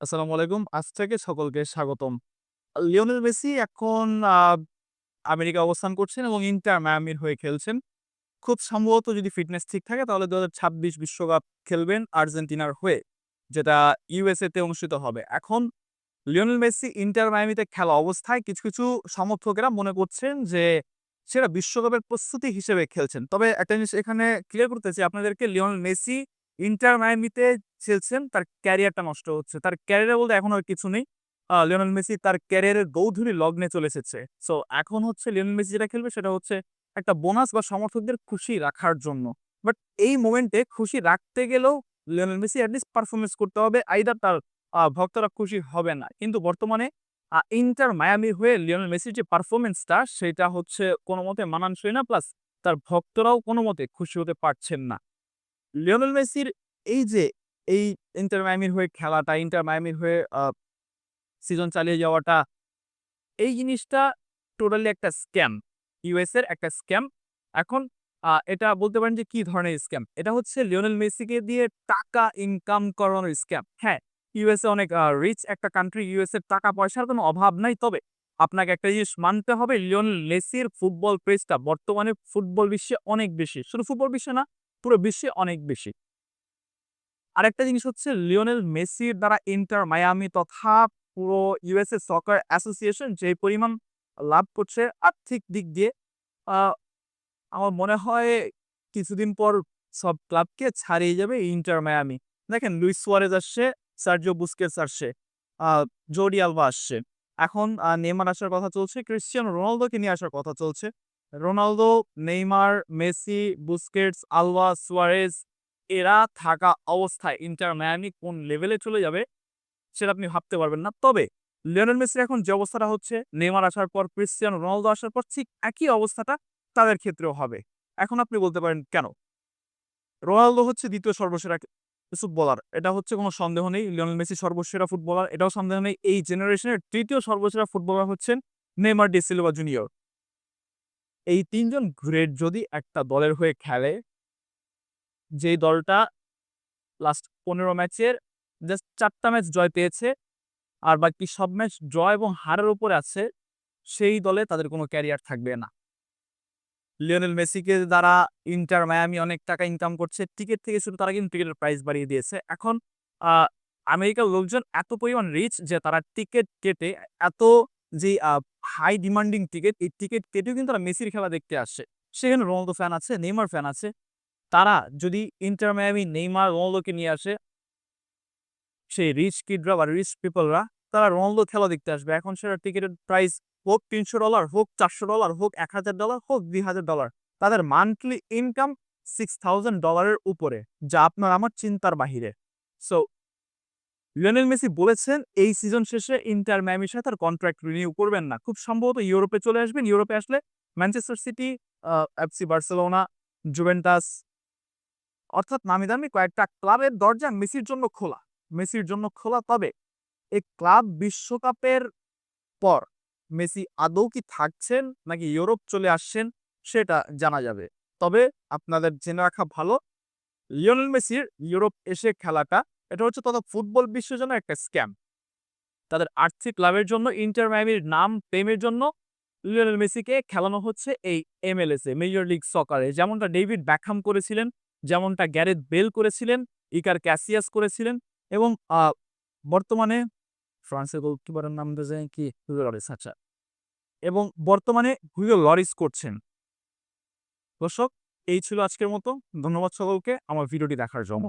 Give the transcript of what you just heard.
আসসালামু আলাইকুম। আজ থেকে সকলকে স্বাগতম। লিওনেল মেসি এখন আ আমেরিকায় অবস্থান করছেন এবং ইন্টার মায়ামির হয়ে খেলছেন। খুব সম্ভবত যদি ফিটনেস ঠিক থাকে তাহলে ২০২৬ বিশ্বকাপ খেলবেন আর্জেন্টিনার হয়ে। যেটা ইউএসএ তে অনুষ্ঠিত হবে। এখন লিওনেল মেসি ইন্টার মায়ামিতে খেলা অবস্থায় কিছু, কিছু সমর্থকেরা মনে করছেন যে সেটা বিশ্বকাপের প্রস্তুতি হিসেবে খেলছেন। তবে একটা জিনিস এখানে ক্লিয়ার করতে চাই আপনাদেরকে লিওনেল মেসি ইন্টার মায়ামিতে খেলছেন তার ক্যারিয়ারটা নষ্ট হচ্ছে। তার ক্যারিয়ার বলতে এখন আর কিছু নেই। লিওনেল মেসি তার ক্যারিয়ারের গৌধুরী লগ্নে চলে এসেছে। সো, এখন হচ্ছে লিওনেল মেসি যেটা খেলবে সেটা হচ্ছে একটা বোনাস বা সমর্থকদের খুশি রাখার জন্য। বাট এই মোমেন্টে খুশি রাখতে গেলেও লিওনেল মেসি অ্যাটলিস্ট পারফরমেন্স করতে হবে। আইদার তার ভক্তরা খুশি হবে না। কিন্তু বর্তমানে ইন্টার মায়ামি হয়ে লিওনেল মেসির যে পারফরমেন্সটা সেটা হচ্ছে কোনো কোনমতে মানানসই না। প্লাস তার ভক্তরাও কোনমতে খুশি হতে পারছেন না। লিওনেল মেসির এই যে এই ইন্টার মায়ামির হয়ে খেলাটা, ইন্টার মায়ামির হয়ে সিজন চালিয়ে যাওয়াটা, এই জিনিসটা টোটালি একটা স্ক্যাম। ইউএস এর একটা স্ক্যাম। এখন এটা বলতে পারেন যে কি ধরনের স্ক্যাম? এটা হচ্ছে লিওনেল মেসিকে দিয়ে টাকা ইনকাম করানোর স্ক্যাম। হ্যাঁ, ইউএসএ অনেক রিচ একটা কান্ট্রি। ইউএস এর টাকা পয়সার কোনো অভাব নাই। তবে আপনাকে একটা জিনিস মানতে হবে লিওনেল মেসির ফুটবল প্রেসটা বর্তমানে ফুটবল বিশ্বে অনেক বেশি। শুধু ফুটবল বিশ্বে না, পুরো বিশ্বে অনেক বেশি। আরেকটা জিনিস হচ্ছে লিওনেল মেসির দ্বারা ইন্টার মায়ামি তথা পুরো ইউএসএ সকার অ্যাসোসিয়েশন যে পরিমাণ লাভ করছে আর্থিক দিক দিয়ে আমার মনে হয় কিছুদিন পর সব ক্লাবকে ছাড়িয়ে যাবে ইন্টার মায়ামি। দেখেন লুইস সুয়ারেজ আসছে, সার্জিও বুস্কেটস আসছে, আ জর্ডি আলবা আসছে। এখন নেইমার আসার কথা চলছে, ক্রিশ্চিয়ান রোনালদোকে নিয়ে আসার কথা চলছে। Ronaldo, Neymar, Messi, Busquets, Alba, Suarez এরা থাকা অবস্থায় ইন্টার মায়ামি কোন লেভেলে চলে যাবে সেটা আপনি ভাবতে পারবেন না। তবে লিওনেল মেসির এখন যে অবস্থাটা হচ্ছে নেমার আসার পর, ক্রিস্টিয়ানো রোনালদো আসার পর ঠিক একই অবস্থাটা তাদের ক্ষেত্রেও হবে। এখন আপনি বলতে পারেন কেন? রোনালদো হচ্ছে দ্বিতীয় সর্বসেরা ফুটবলার। এটা হচ্ছে কোনো সন্দেহ নেই। লিওনেল মেসি সর্বসেরা ফুটবলার এটাও সন্দেহ নেই। এই জেনারেশনের তৃতীয় সর্বসেরা ফুটবলার হচ্ছেন নেমার ডি সিলভা জুনিয়র। এই ৩ জন গ্রেট যদি একটা দলের হয়ে খেলে যেই দলটা লাস্ট ১৫ ম্যাচের জাস্ট চারটা ম্যাচ জয় পেয়েছে। আর বাকি সব ম্যাচ জয় এবং হারের উপরে আছে। সেই দলে তাদের কোনো ক্যারিয়ার থাকবে না। লিওনেল মেসিকে দ্বারা ইন্টার মায়ামি অনেক টাকা ইনকাম করছে। টিকিট থেকে শুরু তারা কিন্তু টিকিটের প্রাইস বাড়িয়ে দিয়েছে। এখন আমেরিকার লোকজন এত পরিমাণ রিচ যে তারা টিকিট কেটে এত যে হাই ডিমান্ডিং টিকিট এই টিকিট কেটেও কিন্তু তারা মেসির খেলা দেখতে আসছে। সেখানে রোনালদো ফ্যান আছে, নেইমার ফ্যান আছে। তারা যদি ইন্টার মায়ামি নেইমার, রোনালদোকে নিয়ে আসে সেই রিচ কিডরা বা রিচ পিপলরা তারা রোনালদো খেলা দেখতে আসবে। এখন সেটা টিকিটের প্রাইস হোক $৩০০ হোক $৪০০ হোক $১,০০০ হোক $২,০০০ তাদের মান্থলি ইনকাম সিক্স থাউজেন্ড ডলারের উপরে। যা আপনার আমার চিন্তার বাহিরে। সো লিওনেল মেসি বলেছেন এই সিজন শেষে ইন্টার মায়ামির সাথে তার কন্ট্রাক্ট রিনিউ করবেন না। খুব সম্ভবত ইউরোপে চলে আসবেন। ইউরোপে আসলে Manchester City, FC Barcelona, Juventus অর্থাৎ নামি-দামি কয়েকটা ক্লাবের দরজা মেসির জন্য খোলা। মেসির জন্য খোলা তবে এই ক্লাব বিশ্বকাপের পর মেসি আদৌ কি থাকছেন নাকি ইউরোপ চলে আসছেন সেটা জানা যাবে। তবে আপনাদের জেনে রাখা ভালো লিওনেল মেসির ইউরোপ এসে খেলাটা এটা হচ্ছে তথা ফুটবল বিশ্বের জন্য একটা স্ক্যাম। তাদের আর্থিক লাভের জন্য ইন্টার মায়ামির নাম প্রেমের জন্য লিওনেল মেসিকে খেলানো হচ্ছে এই MLS এ মেজর লিগ সকারে। যেমনটা ডেভিড বেকহাম করেছিলেন, যেমনটা গ্যারেথ বেল করেছিলেন, ইকার ক্যাসিয়াস করেছিলেন এবং বর্তমানে ফ্রান্সের গোলকিপারের নাম যায় কি? হুগো লরিস আচ্ছা। এবং বর্তমানে হুগো লরিস করছেন। দর্শক এই ছিল আজকের মতো। ধন্যবাদ সকলকে আমার ভিডিওটি দেখার জন্য।